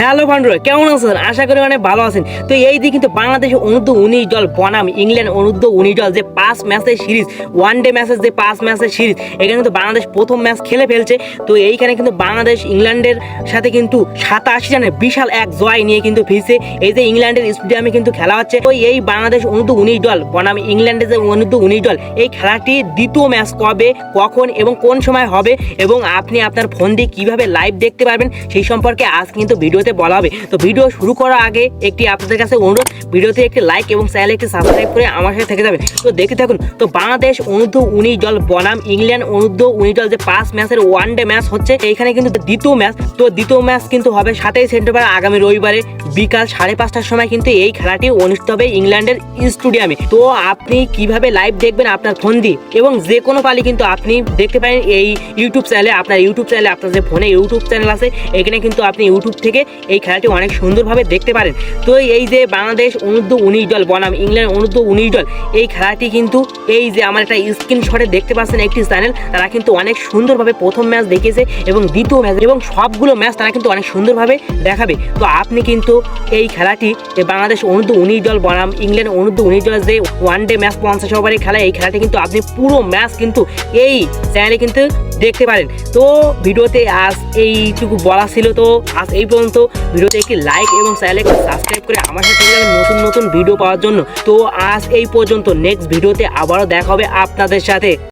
Hello বন্ধুরা কেমন আছেন? আশা করি অনেক ভালো আছেন। তো এই দিকে কিন্তু বাংলাদেশের অনূর্ধ্ব উনিশ দল বনাম, ইংল্যান্ড অনূর্ধ্ব উনিশ দল যে পাঁচ ম্যাচের সিরিজ ওয়ান ডে ম্যাচের যে পাঁচ ম্যাচের সিরিজ, এখানে কিন্তু বাংলাদেশ প্রথম ম্যাচ খেলে ফেলছে। তো এইখানে কিন্তু বাংলাদেশ ইংল্যান্ডের সাথে কিন্তু সাতাশি রানের বিশাল এক জয় নিয়ে কিন্তু ফিরছে। এই যে ইংল্যান্ডের স্টেডিয়ামে কিন্তু খেলা হচ্ছে। তো এই বাংলাদেশ অনূর্ধ্ব উনিশ দল বনাম, ইংল্যান্ডের যে অনূর্ধ্ব উনিশ দল, এই খেলাটি দ্বিতীয় ম্যাচ কবে, কখন এবং কোন সময় হবে এবং আপনি আপনার ফোন দিয়ে কীভাবে লাইভ দেখতে পারবেন, সেই সম্পর্কে আজ কিন্তু ভিডিওতে বলা হবে। তো ভিডিও শুরু করার আগে একটি আপনাদের কাছে অনুরোধ, ভিডিওতে একটি লাইক এবং চ্যানেলে একটি সাবস্ক্রাইব করে আমার সাথে থেকে যাবেন। তো দেখতে থাকুন, তো বাংলাদেশ অনূর্ধ্ব উনিশ দল, বনাম ইংল্যান্ড অনূর্ধ্ব উনিশ দল যে পাঁচ ম্যাচের ওয়ান ডে ম্যাচ হচ্ছে, এইখানে কিন্তু দ্বিতীয় ম্যাচ, তো দ্বিতীয় ম্যাচ কিন্তু হবে সাতাইশ সেপ্টেম্বর, আগামী রবিবারে বিকাল সাড়ে পাঁচটার সময় কিন্তু এই খেলাটি অনুষ্ঠিত হবে ইংল্যান্ডের স্টেডিয়ামে। তো আপনি কীভাবে লাইভ দেখবেন আপনার ফোন দিয়ে এবং যে কোনো পালি কিন্তু আপনি দেখতে পারেন এই ইউটিউব চ্যানেলে আপনার ইউটিউব চ্যানেলে আপনার যে ফোনে ইউটিউব চ্যানেল আছে, এখানে কিন্তু আপনি ইউটিউব থেকে এই খেলাটি অনেক সুন্দরভাবে দেখতে পারেন। তো এই যে বাংলাদেশ অনূর্ধ্ব উনিশ দল, বনাম ইংল্যান্ড অনূর্ধ্ব উনিশ দল, এই খেলাটি কিন্তু এই যে আমার একটা স্ক্রিনশটে দেখতে পাচ্ছেন একটি চ্যানেল তারা কিন্তু অনেক সুন্দরভাবে প্রথম ম্যাচ দেখিয়েছে এবং দ্বিতীয় ম্যাচ এবং সবগুলো ম্যাচ তারা কিন্তু অনেক সুন্দরভাবে দেখাবে। তো আপনি কিন্তু এই খেলাটি বাংলাদেশ অনূর্ধ্ব উনিশ দল, বনাম ইংল্যান্ড অনূর্ধ্ব উনিশ দলের যে ওয়ান ডে ম্যাচ পঞ্চাশ ওভারের খেলা, এই খেলাটি কিন্তু আপনি পুরো ম্যাচ কিন্তু এই চ্যানেলে কিন্তু দেখতে পারেন। তো ভিডিওতে আজ এইটুকু বলা ছিল। তো আজ এই পর্যন্ত। ভিডিওতে একটি লাইক এবং চ্যানেল সাবস্ক্রাইব করে আমার সাথে নতুন নতুন ভিডিও পাওয়ার জন্য। তো আজ এই পর্যন্ত। নেক্সট ভিডিওতে আবারও দেখা হবে আপনাদের সাথে।